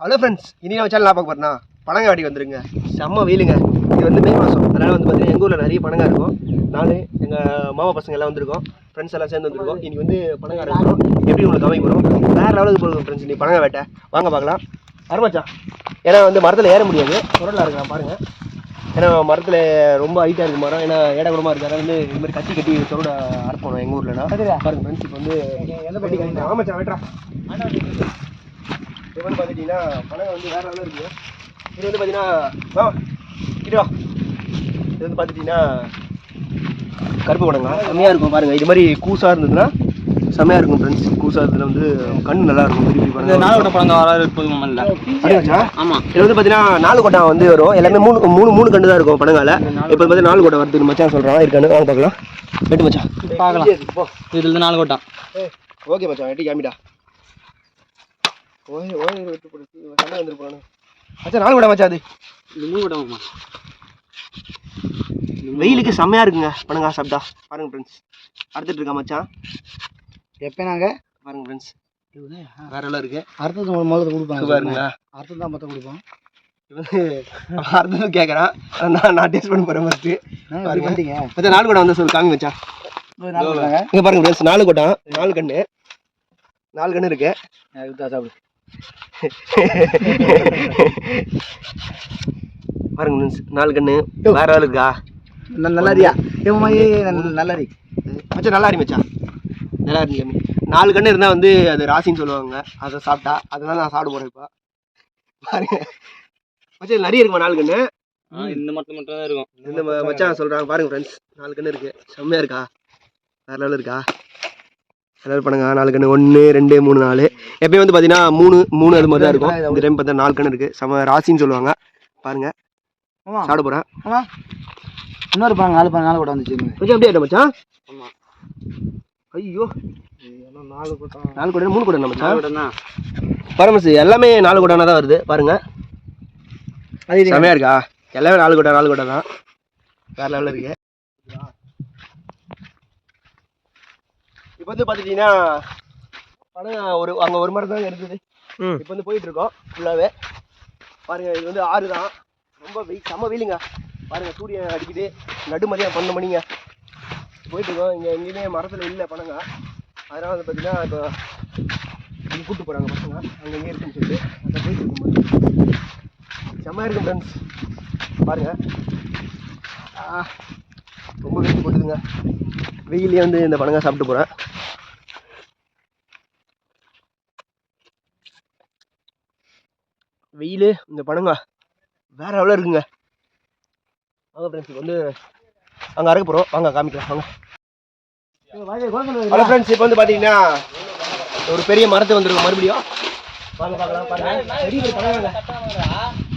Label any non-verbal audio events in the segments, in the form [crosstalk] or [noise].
Hello friends இனி நம்ம channel பார்க்க போறேன்னா பனங்காடி வந்துருங்க. செம்ம வெயிலுங்க. இது வந்து மே மாதம் அதனால் வந்து பார்த்தீங்கன்னா எங்கள் ஊரில் நிறைய பனங்கா இருக்கும். நான் எங்கள் மாமா பசங்க எல்லாம் வந்திருக்கோம். ஃப்ரெண்ட்ஸ் எல்லாம் சேர்ந்து வந்திருக்கோம். இனி வந்து பனங்கா இருக்கிறோம் எப்படி உங்களுக்கு காமிக்க போகிறோம் வேறு லெவலுக்கு போகும் ஃப்ரெண்ட்ஸ் நீ பனங்கா வேட்டை. வாங்க பார்க்கலாம். வரமாச்சா ஏன்னா வந்து மரத்தில் ஏற முடியாது. குரலாக இருக்கலாம் பாருங்கள் ஏன்னா மரத்தில் ரொம்ப ஹைட்டாக இருக்கு மரம் ஏன்னா ஏட குடமாக இருக்கு அதனால வந்து இது மாதிரி கட்டி கட்டி சொருட அறுப்போம் எங்கள் ஊர்லனா பாருங்க ஃப்ரெண்ட்ஸ் இப்போ வந்து ஆமாச்சா வெட்டுறா. இது வந்து பார்த்துட்டிங்கன்னா பணம் வந்து வேற லெவலில் இருக்குது இது வந்து பார்த்தீங்கன்னா வா இது வா. இது வந்து பார்த்துட்டிங்கன்னா கருப்பு படங்க. செம்மையாக இருக்கும் பாருங்கள் இது மாதிரி கூசாக இருந்ததுன்னா செம்மையாக இருக்கும் ஃப்ரெண்ட்ஸ் கூசாக இருந்ததுல வந்து கண்ணு நல்லா இருக்கும். திருப்பி இந்த பாருங்க நாலு பழங்க வராது போதுமா இல்ல. அப்படியாச்சா ஆமா. இது வந்து பார்த்தீங்கன்னா நாலு கொட்டை வந்து வரும். எல்லாமே மூணு மூணு மூணு கண்டு தான் இருக்கும் படங்கால இப்போ பார்த்தீங்கன்னா நாலு கொட்டை வருது. மச்சான் சொல்கிறான் இருக்கானு வாங்க பார்க்கலாம் வெட்டு மச்சான். பார்க்கலாம். போ. இதுல இருந்து நாலு கோட்டான் ஓகே மச்சான். வெட்டி காமிடா ஓய் ஓய் வெட்டு போடு சண்டை வந்துரு போறானு மச்சான் நாலு கொட்டை மச்சான் அது? கோட்டாமா வெயிலுக்கு செம்மையா இருக்குங்க. பணங்கா சாப்பிட்டா. பாருங்க ஃப்ரெண்ட்ஸ் அறுத்துட்டு இருக்கா மச்சான்? எப்போ நாங்கள் பாருங்க ஃப்ரெண்ட்ஸ் வேற எல்லாம் இருக்கு. அறுத்தது முதல்ல கொடுப்பாங்க பாருங்களா. அறுத்தது தான் மொத்தம் கொடுப்போம். இது வந்து அறுத்தது கேட்குறான் நான் நான் டேஸ்ட் பண்ண பாருங்க. வந்துட்டீங்க. மச்சான் நாலு கொட்டை வந்து சொல்லு. காமி மச்சான். இங்க பாருங்க ஃப்ரெண்ட்ஸ் நாலு கொட்டான் நாலு கண்ணு. நாலு கண்ணு இருக்கு. சாப்பிடு. பாருங்க நாலு கண்ணு. வேற ஆள் இருக்கா? நல்லா இருக்கியா நல்லா இரு மச்சான் நல்லா இருக்கு மச்சான் நல்லா இருக்கு நாலு கண்ணு இருந்தால் வந்து அது ராசின்னு சொல்லுவாங்க. அதை சாப்பிட்டா அதனால நான் சாப்பிட போகிறேன் இப்போ. பாருங்க மச்சான் நிறைய இருக்குமா நாலு கண்ணு? இந்த மட்டும் மட்டும் தான் இருக்கும். இந்த ம- மச்சான் சொல்கிறாங்க பாருங்க ஃப்ரெண்ட்ஸ் நாலு கண்ணு இருக்கு. செம்மையாக இருக்கா? வேற லெவல் இருக்கா? எல்லாரும் பண்ணுங்க. நாலு கண்ணு. ஒன்று ரெண்டு மூணு நாலு. எப்பயும் வந்து பார்த்தீங்கன்னா மூணு மூணு அது மாதிரி தான் இருக்கும் இந்த டைம் பார்த்தா நாலு கண்ணு இருக்கு. செம ராசின்னு சொல்லுவாங்க. பாருங்க. ஆமா. சாப்பிட போகிறேன் இன்னொரு பாங்க நாலு பாங்க நாலு கூட வந்துச்சு எப்படி ஆயிட்ட மச்சான். ஐயோ. நாலு கூட்டம்? நாலு கூட மூணு கூட மச்சான்? கோட்டம் தான் பரமசு எல்லாமே நாலு கொட்டானா தான் வருது. பாருங்க. அது இது. செமையா இருக்கா? எல்லாமே நாலு கொட்டை நாலு கொட்டை தான் வேற லெவலில் இருக்கு. இப்போ வந்து பார்த்துட்டீங்கன்னா படம் ஒரு அங்கே ஒரு மரம் தாங்க இருக்குது. ம். இப்போ வந்து போயிட்டு இருக்கோம் ஃபுல்லாகவே பாருங்க இது வந்து ஆறு தான். ரொம்ப வெயில் செம்ம வெயிலுங்க. பாருங்க சூரியன் அடிக்குது. நடு மதியம் பன்னெண்டு மணிங்க. போயிட்டு இருக்கோம் இங்கே எங்கேயுமே மரத்தில் இல்லை பணங்க அதனால வந்து பார்த்தீங்கன்னா இப்போ இங்கே கூப்பிட்டு போகிறாங்க பசங்க. அங்கே எங்கே இருக்குன்னு சொல்லிட்டு அதை போயிட்டு இருக்கும். செம்மையாக இருக்கும் ஃப்ரெண்ட்ஸ் பாருங்க. ஆ, ரொம்ப வெயில் போட்டுதுங்க. வெயிலே வந்து இந்த பழங்க சாப்பிட்டு போகிறேன் வெயில் இந்த பழங்க வேற எவ்வளோ இருக்குங்க. வாங்க ஃப்ரெண்ட்ஸ் வந்து அங்கே அறக்க போகிறோம் வாங்க காமிக்கலாம். வாங்க. ஹலோ ஃப்ரெண்ட்ஸ் இப்போ வந்து பார்த்தீங்கன்னா ஒரு பெரிய மரத்து வந்துருக்கும் மறுபடியும் வாங்க பார்க்கலாம் பாருங்க பெரிய பெரிய பழங்க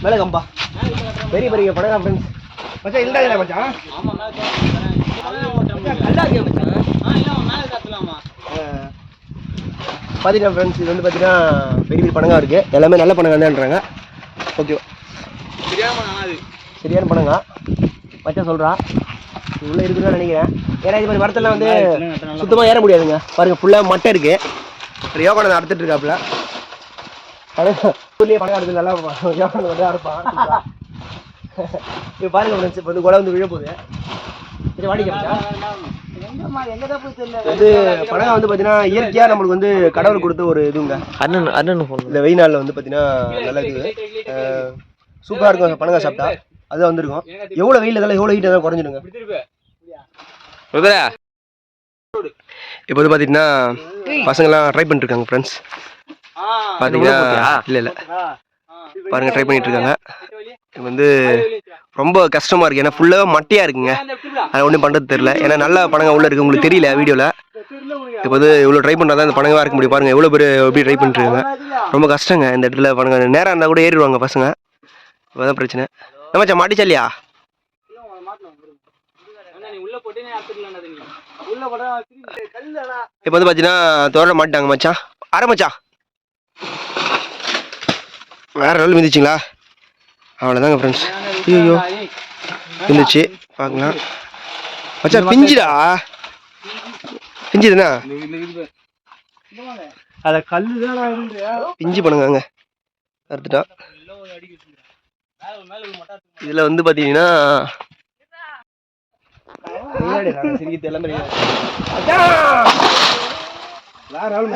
மேலே கம்பா. பெரிய பெரிய பழங்க ஃப்ரெண்ட்ஸ் மச்சான் இல்லை மச்சான்? நல்லா இருக்கே மச்சான். பார்த்தீங்கன்னா ஃப்ரெண்ட்ஸ் இது வந்து பார்த்தீங்கன்னா பெரிய பெரிய பணங்கா இருக்குது எல்லாமே நல்ல பணங்கா தான்றாங்க ஓகே சரியான பணங்கா மச்சான் சொல்கிறா உள்ளே இருக்குன்னு நினைக்கிறேன். ஏன்னா இது மாதிரி மரத்தெல்லாம் வந்து சுத்தமாக ஏற முடியாதுங்க. பாருங்க ஃபுல்லாக மட்டை இருக்கு. ஒரு யோகானந்த் அறுத்துட்டு இருக்காப்புல. ஊர்லேயே பணம் எடுத்து நல்லா யோகானந்த் [laughs] வந்து அறுப்பான் இப்போ பாருங்க ஃப்ரெண்ட்ஸ் இப்போ வந்து குலை வந்து விழ போகுது சரி வாடிக்கை போய் தெரியல வந்து பார்த்தீங்கன்னா இயற்கையாக நம்மளுக்கு வந்து கடவுள் கொடுத்த ஒரு இதுங்க. அண்ணன் அண்ணன் இந்த வெயில் நாளில் வந்து பார்த்தீங்கன்னா நல்லா இருக்குது. சூப்பராக இருக்கும் பழங்க சாப்பிட்டா. அது வந்திருக்கும். எவ்வளோ வெயில் இதெல்லாம் எவ்வளோ ஹீட் எதாவது குறைஞ்சிடுங்க. இப்போ வந்து பார்த்தீங்கன்னா பசங்கள்லாம் ட்ரை பண்ணிட்டு இருக்காங்க ஃப்ரெண்ட்ஸ் பார்த்தீங்கன்னா இல்லை இல்லை. பாருங்க ட்ரை பண்ணிட்டு இருக்காங்க இது வந்து ரொம்ப கஷ்டமா இருக்கு. ஏன்னா ஃபுல்லாக மட்டையா இருக்குங்க. அதை ஒன்றும் பண்ணுறது தெரியல. ஏன்னா நல்ல படங்க உள்ள இருக்கு. உங்களுக்கு தெரியல வீடியோவில் இப்போ வந்து இவ்வளோ ட்ரை பண்ணால் தான் இந்த படங்களாக இருக்க முடியும் பாருங்க. எவ்வளோ பேர் எப்படி ட்ரை பண்ணிட்டு இருக்காங்க ரொம்ப கஷ்டங்க இந்த இடத்துல படங்க. நேரம் இருந்தால் கூட ஏறிடுவாங்க பசங்க. அதான் பிரச்சனை. நம்மச்சா போடா கல்லுடா. இப்போ வந்து பார்த்தீங்கன்னா தோரணை மாட்டிட்டாங்க மச்சான். அரை மச்சான் வேற நாள் மிதிச்சிங்களா? அவ்வளோதாங்க ஃப்ரெண்ட்ஸ் ஐயோ இருந்துச்சு பார்க்கலாம். மச்சான் பிஞ்சுடா. பிஞ்சுதுண்ணா அத கல்லு தானா இருந்து பிஞ்சு பண்ணுங்க அறுத்துட்டா இதில் வந்து பார்த்தீங்கன்னா வேற ஆள்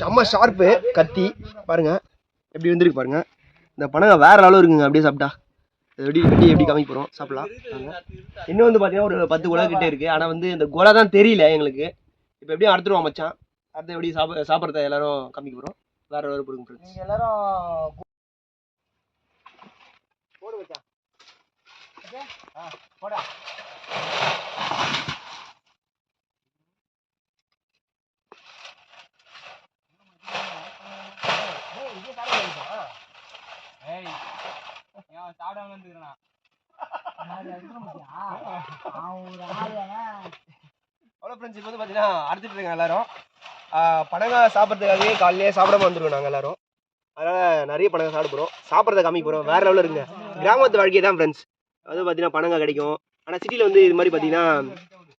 செம்ம ஷார்ப்பு கத்தி. பாருங்க எப்படி வந்திருக்கு பாருங்க. இந்த பணங்க வேற அளவு இருக்குங்க அப்படியே சாப்பிட்டா. எப்படி வெட்டி எப்படி காமிக்க போகிறோம் சாப்பிடலாம். இன்னும் வந்து பார்த்தீங்கன்னா ஒரு பத்து குலை கிட்டே இருக்கு. ஆனால் வந்து இந்த குலை தான் தெரியல எங்களுக்கு. இப்போ எப்படியும் அறுத்துருவோம் மச்சான். அடுத்து எப்படி சாப்பிட சாப்பிட்றத எல்லாரும் காமிக்க போகிறோம் வேற வேறு பொருங்க எல்லாரும் போடு போடா. ஏன் சாப்பிடாம வந்துக்கிறேன் அவ்வளோ ஃப்ரெண்ட்ஸ் இப்போ வந்து பார்த்தீங்கன்னா அறுத்துட்டு இருக்காங்க எல்லாரும். பனங்கா சாப்பிட்றதுக்காகவே காலையிலேயே சாப்பிடாம வந்துருக்கோம் நாங்கள் எல்லாரும். அதனால் நிறைய பனங்கா சாப்பிட போகிறோம் சாப்பிட்றத காமிக்க போகிறோம் வேற லெவலில் இருக்குங்க. கிராமத்து வாழ்க்கை தான் ஃப்ரெண்ட்ஸ் அது பார்த்தீங்கன்னா பனங்கா கிடைக்கும். ஆனால் சிட்டியில் வந்து இது மாதிரி பார்த்தீங்கன்னா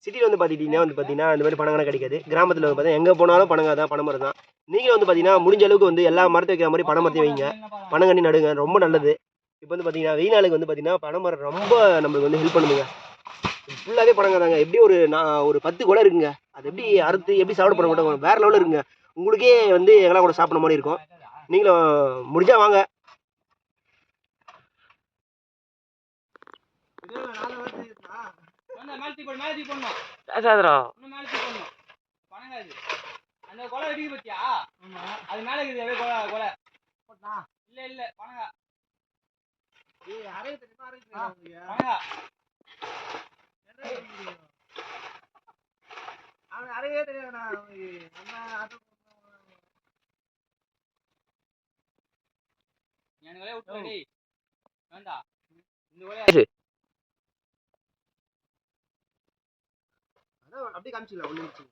சிட்டியில் வந்து பார்த்துக்கிட்டிங்கன்னா வந்து பார்த்தீங்கன்னா இந்த மாதிரி பனங்கா கிடைக்காது. கிராமத்தில் வந்து பார்த்தீங்கன்னா எங்கே போனாலும் பனங்கா தான் பனை மரம் தான் நீங்களும் வந்து பார்த்தீங்கன்னா முடிஞ்ச அளவுக்கு வந்து எல்லா மரத்தை வைக்கிற மாதிரி பனை மரத்தையும் வைங்க. பனங்கண்ணி நடுங்க. ரொம்ப நல்லது. இப்போ வந்து பார்த்தீங்கன்னா வெயில் நாளுக்கு வந்து பார்த்தீங்கன்னா பனை மரம் ரொம்ப நம்மளுக்கு வந்து ஹெல்ப் பண்ணுங்க ஃபுல்லாகவே பனங்க தாங்க எப்படி ஒரு நான் ஒரு பத்து குலை இருக்குங்க. அது எப்படி அறுத்து எப்படி சாப்பிட போட மாட்டோம் வேற லெவலில் இருக்குங்க. உங்களுக்கே வந்து எங்கெல்லாம் கூட சாப்பிட்ற மாதிரி இருக்கும். நீங்களும் முடிஞ்சா வாங்க. பணங்க அந்த கொலை வெடிக்கு பத்தியா? அது மேல இருக்குது கொலை கொலை இல்ல இல்ல பணங்க ஏய் அரைய தெரியுமா அரைய தெரியுமா உங்களுக்கு பணங்க அவன் அரையவே தெரியாதுண்ணா எனக்கு டேய். வேண்டாம் இந்த அதான் அப்படியே காமிச்சிக்கலாம் ஒன்று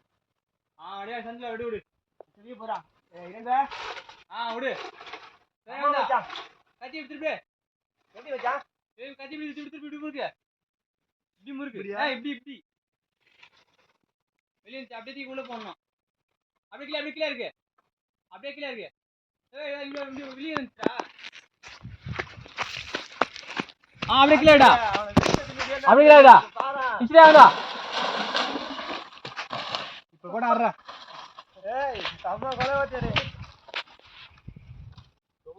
ஆ அப்படியே சந்தில விடு விடு. வெளியே போறா. இருங்க ஆ விடு. கத்தி எடுத்து திருப்பி எப்படி வச்சா? ஏய், கத்தி இப்படி திருப்பி திருப்பி இப்படி முறுக்கு. இப்படி முறுக்கு? ஆ இப்படி இப்படி. வெளியே அப்படியே தூக்கி உள்ள போடணும். அப்படியே கீழே அப்படியே கீழே இருக்கு. அப்படியே கீழே இருக்கு. ஏய் இங்க இங்க வெளியே இருந்துச்சா ஆ அப்படியே இப்ப கூட ஆடுறா. ஏய் செம்ம கொலை வச்சாரு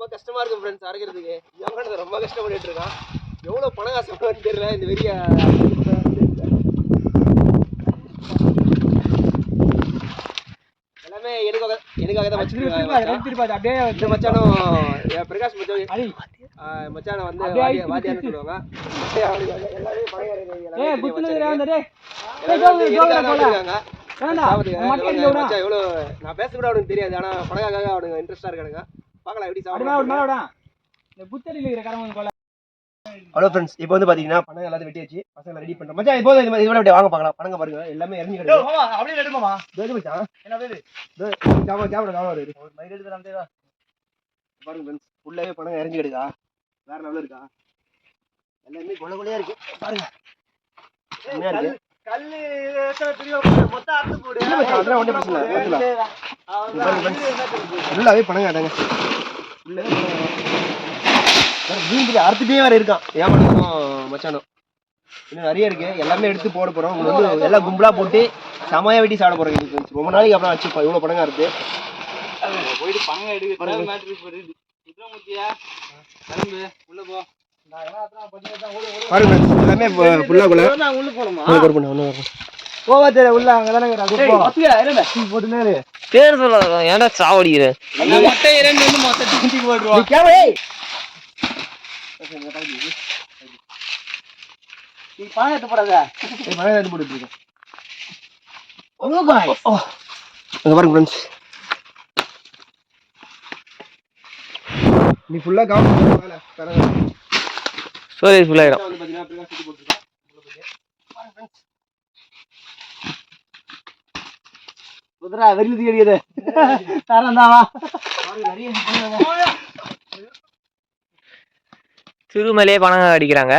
ரொம்ப கஷ்டமா இருக்கும் ஃப்ரெண்ட்ஸ் அரைக்கிறதுக்கு. எவன் ரொம்ப கஷ்டப்பட்டுட்டு இருக்கான். எவ்வளோ பணம் கஷ்டப்படுன்னு தெரியல இந்த வெறிய. எல்லாமே எனக்காக எனக்காக தான் வச்சுருக்காங்க அப்படியே இந்த மச்சானும் என் பிரகாஷ் மச்சான். மச்சானை வந்து வாத்தியார்னு. சொல்லுவாங்க. எல்லாமே இவங்க எவ்வளோ நான் பேச கூட அவனுக்கு தெரியாது ஆனா பணக்காக அவனுக்கு இன்ட்ரெஸ்டா இருக்கானுங்க. பார்க்கலாம் எப்படி விடா இந்த புத்தடியில் இருக்கிற கொலை ஹலோ ஃப்ரெண்ட்ஸ் இப்போ வந்து பாத்தீங்கன்னா பணம் எல்லாத்தையும் வெட்டி வச்சு பசங்களை ரெடி பண்றோம். மச்சான் இப்போ இது மாதிரி அப்படியே வாங்க பார்க்கலாம். பணங்க பாருங்க எல்லாமே இறங்கி கிடக்கு. மாமா அப்படியே எடுமாமா மச்சான். என்ன ஒரு மயிர் எடுத்து பாருங்க ஃப்ரெண்ட்ஸ் ஃபுல்லாவே பணம் இறங்கி கிடக்கா வேற லெவலில் இருக்கா? எல்லாமே கொலை கொலையா இருக்கு. பாருங்க. கல்லு மொத்தம் அறுத்து போடு. அதெல்லாம் ஒண்ணும் பிரச்சனை அதாங்க ஃபுல்லாவே மீன் பிடி அறுத்துட்டே வேற இருக்கான். மச்சானும். இன்னும் நிறைய இருக்கு. எல்லாமே எடுத்து போட போறோம். உங்களுக்கு வந்து எல்லாம் கும்பலா போட்டு செமையா வெட்டி சாப்பிட போறோம் இன்னைக்கு. ரொம்ப நாளைக்கு அப்புறம் வச்சுப்பா இவ்வளவு பணங்கா இருக்கு போயிட்டு எடுக்க மேட்ரு உள்ள போ. பாருங்க எல்லாமே குள்ள பண்ணு ஒன்று போவா தெரியல உள்ள போட்டுனாரு. பேர் சொல்லாத ஏன்டா சாவடிக்கிற? மொட்டை இரண்டு வந்து மொத்த தூக்கி போட்டுருவான் நீ பணம் எடுத்து போடாத. மழை எடுத்து போட்டுட்டு இருக்கேன் அங்க பாருங்க ஃப்ரெண்ட்ஸ் நீ ஃபுல்லா கவனம் தரங்க ஸ்டோரேஜ் ஃபுல் ஆயிடும். குதிரா வெளியில தூக்கிடுது தரந்தாவா பாருங்க நிறைய பணங்க. சிறுமலையே பணம் அடிக்கிறாங்க.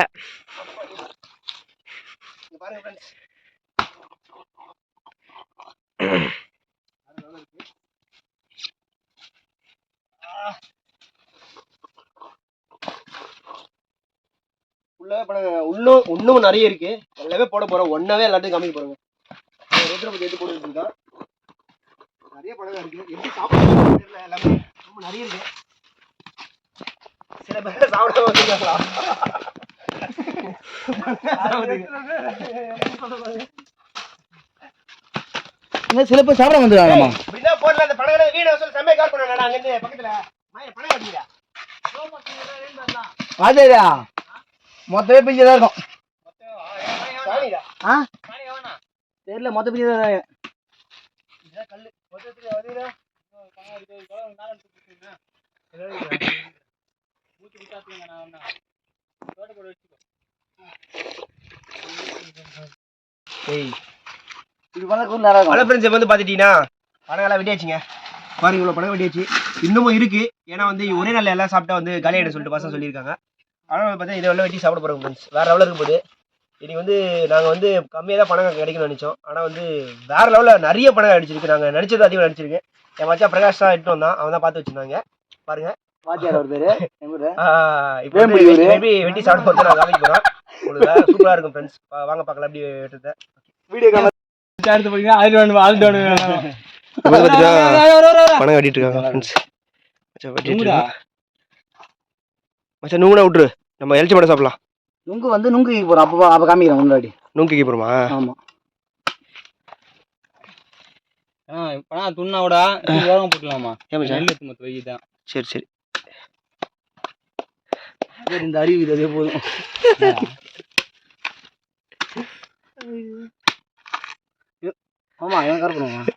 இங்க பாருங்க உள்ள இன்னும் இன்னும் நிறைய இருக்கு. எல்லாமே போட போறோம். ஒன்னாவே எல்லாத்தையும் காமிக்க போறோங்க. ருத்ரபதி எடுத்து போட்டு இருக்கா நிறைய பழங்க இருக்கு. எப்படி சாப்பிடுறது தெரியல எல்லாமே. ரொம்ப நிறைய இருக்கு. சில பேர் சாப்பிடாம வச்சிருக்காங்களா சில பேர் சாப்பிட வந்துருக்காங்கம்மா இப்படிதான் போடல. அந்த பழங்களை வீடு சொல்லி செம்மையை கால் பண்ணா அங்க இருந்து பக்கத்துல அதேடா மொத்தமே பிஞ்சு தான் இருக்கும் ஆ? தெரியல மொத்த பிஞ்சு தான் வந்து பார்த்துட்டீங்கன்னா பணங்கள்லாம் வெட்டியாச்சுங்க. பாருங்க இவ்வளோ பணம் வெட்டியாச்சு. இன்னமும் இருக்கு. ஏன்னா வந்து ஒரே நாள் எல்லாம் சாப்பிட்டா வந்து காலியாயிட சொல்லிட்டு பசங்க சொல்லியிருக்காங்க. ஆனால் பார்த்தா இதை எல்லாம் வெட்டி சாப்பிட போகிறோம் ஃப்ரெண்ட்ஸ் வேற லெவலில் இருக்கும் போது இன்னைக்கு வந்து நாங்கள் வந்து கம்மியாக தான் பணம் கிடைக்கும்னு நினச்சோம். ஆனால் வந்து வேற லெவலில் நிறைய பணம் அடிச்சிருக்கு நாங்கள் நடிச்சது அதிகம் நடிச்சிருக்கு என் மச்சான் பிரகாஷ் தான் எடுத்து வந்தான். அவன் தான் பார்த்து வச்சிருந்தாங்க. பாருங்க. வாத்தியார் ஒரு பேரு? எங்க ஊரு? ஆஹ் இப்போ வந்து வேம்பு இவரு. வெட்டி சாப்பிட போகிறது நான் காமிக்க போகிறோம் உங்களுக்கு சூப்பராக இருக்கும் ஃப்ரெண்ட்ஸ் வாங்க பார்க்கலாம் எப்படி வெட்டுறத வீடியோ அடுத்து வேணும் வேணும் பணம் வெட்டிட்டு இருக்காங்க. ஃப்ரெண்ட்ஸ் மச்சான் நூங்கனா விட்டுரு. நம்ம எல்ச்சி படம் சாப்பிடலாம். நுங்கு வந்து நுங்கு போறோம் அப்போ அப்போ காமிக்கிறேன் முன்னாடி. நூங்கிக்கு போகிறோமா ஆமா. பணம் துண்ணாவிடா வேகம் போட்டுலாமா ஏன் மச்சான்? நெல் எடுத்து மொத்த வைதான் சரி சரி. சரி, இந்த அறிவு இது அதே போதும். ஆமா கரெக்ட் பண்ணுவான்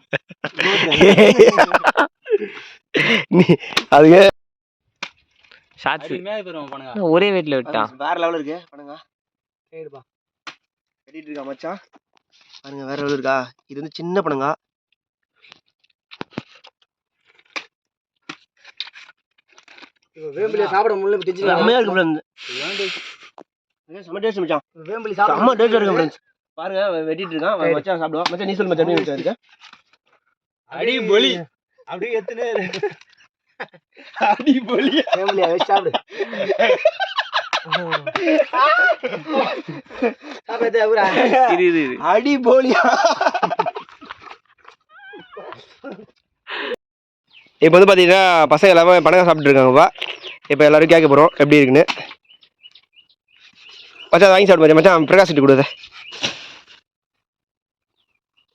அதுக்கு பணங்க ஒரே வீட்டில் விட்டான் வேற லெவலில் இருக்கு பண்ணுங்க சரிப்பா வெட்டிட்டு இருக்கா மச்சான் பாருங்க வேற லெவலில் இருக்கா இது வந்து சின்ன பணங்கா வேம்பிலியை சாப்பிட முடியல தெரிஞ்சுக்கலாம். செம்மையா இருக்கு ஃப்ரெண்ட்ஸ் செம்ம டேஸ்ட் மச்சான் வேம்பிலி செம்ம சாப்பிட டேஸ்ட் இருக்கு ஃப்ரெண்ட்ஸ் பாருங்க அவன் வெட்டிட்டு இருக்கான் அவன் மச்சான் சாப்பிடுவான் மச்சான் நீ சொல்லு மச்சான் நீ வச்சா இருக்க அடி பொலி அப்படியே எத்தனை அடி பொலி வேம்பிலியை வச்சு சாப்பிடு சாப்பிடு ஊரா இது இது இது. அடி போலியா இப்போ வந்து பார்த்தீங்கன்னா பசங்க எல்லாமே பணங்க சாப்பிட்டு இருக்காங்கப்பா இப்போ. எல்லாரும் கேட்க போகிறோம் எப்படி இருக்குன்னு. மச்சான் வாங்கி சாப்பிடு மச்சான். மச்சான் பிரகாஷ் கிட்ட கொடுத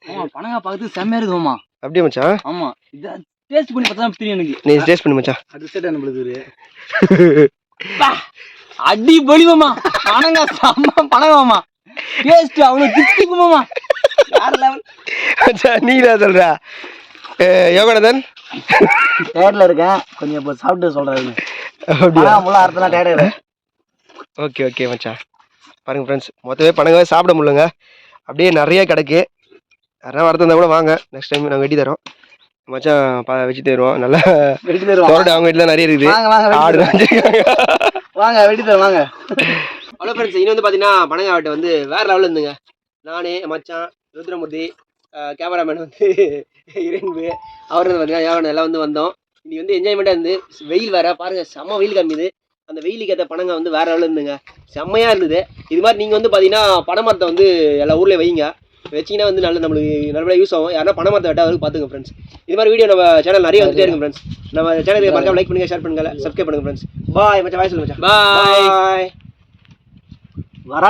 ஆமா பணங்கா பார்த்து செம்மையா இருக்குமா அப்படியே மச்சான்? ஆமா இதான் டேஸ்ட் பண்ணி பார்த்தா தான் தெரியும் எனக்கு. நீ டேஸ்ட் பண்ணு மச்சான். அது செட் நம்மளுக்கு [laughs] அடி பொலி மாமா. பணங்க செம்ம பணங்கம்மா டேஸ்ட் அவ்வளவு திக்குமாமா வேற லெவல் மச்சான் நீ தான் சொல்ற யோகநாதன் டயர்ட்ல இருக்கேன். கொஞ்சம் இப்போ சாப்பிட்டு சொல்றேன் அப்படியா? முள்ள அறுத்தலாம் டயர்டு ஓகே ஓகே மச்சான். பாருங்க ஃப்ரெண்ட்ஸ் மொத்தமே பணங்கவே சாப்பிட முடியலங்க. அப்படியே நிறைய கிடக்கு. யாராவது வரது இருந்தால் கூட வாங்க. நெக்ஸ்ட் டைம் நாங்கள் வெட்டி தரோம். மச்சான் வச்சு தருவோம் நல்லா வெட்டி தருவோம் தோரடு அவங்க வீட்டில் நிறைய இருக்குது. வெட்டி ஆடு வாங்க வெட்டி தருவோம் வாங்க. ஹலோ ஃப்ரெண்ட்ஸ் இன்னும் வந்து பார்த்தீங்கன்னா பனங்காவட்டை வந்து வேற லெவலில் இருந்துங்க. நானே மச்சான் ருத்ரமூர்த்தி கேமராமேன் வந்து இரண்டு அவர் வந்து பார்த்தீங்கன்னா ஏவன் எல்லாம் வந்து வந்தோம். இன்னைக்கு வந்து என்ஜாய்மெண்ட்டாக இருந்து வெயில் வேற பாருங்க செம்ம வெயில் கம்மிது அந்த வெயிலுக்கு ஏற்ற பணங்க வந்து வேற லெவலில் இருந்துங்க. செம்மையாக இருந்தது. இது மாதிரி நீங்கள் வந்து பார்த்தீங்கன்னா பனைமரத்தை வந்து எல்லா ஊர்லேயும் வைங்க. வச்சிங்கன்னா வந்து நல்ல நம்மளுக்கு நல்லபடியாக யூஸ் ஆகும். யாரா பனைமரத்தை வெட்டாவது பார்த்துங்க ஃப்ரெண்ட்ஸ் இது மாதிரி வீடியோ நம்ம சேனல் நிறைய வந்துட்டே இருக்கு ஃப்ரெண்ட்ஸ் நம்ம சேனலுக்கு மறக்காம லைக் பண்ணுங்க ஷேர் பண்ணுங்க சப்ஸ்கிரைப் பண்ணுங்க ஃப்ரெண்ட்ஸ் பாய் மச்சான் பாய் சொல்லுங்க பாய் வரா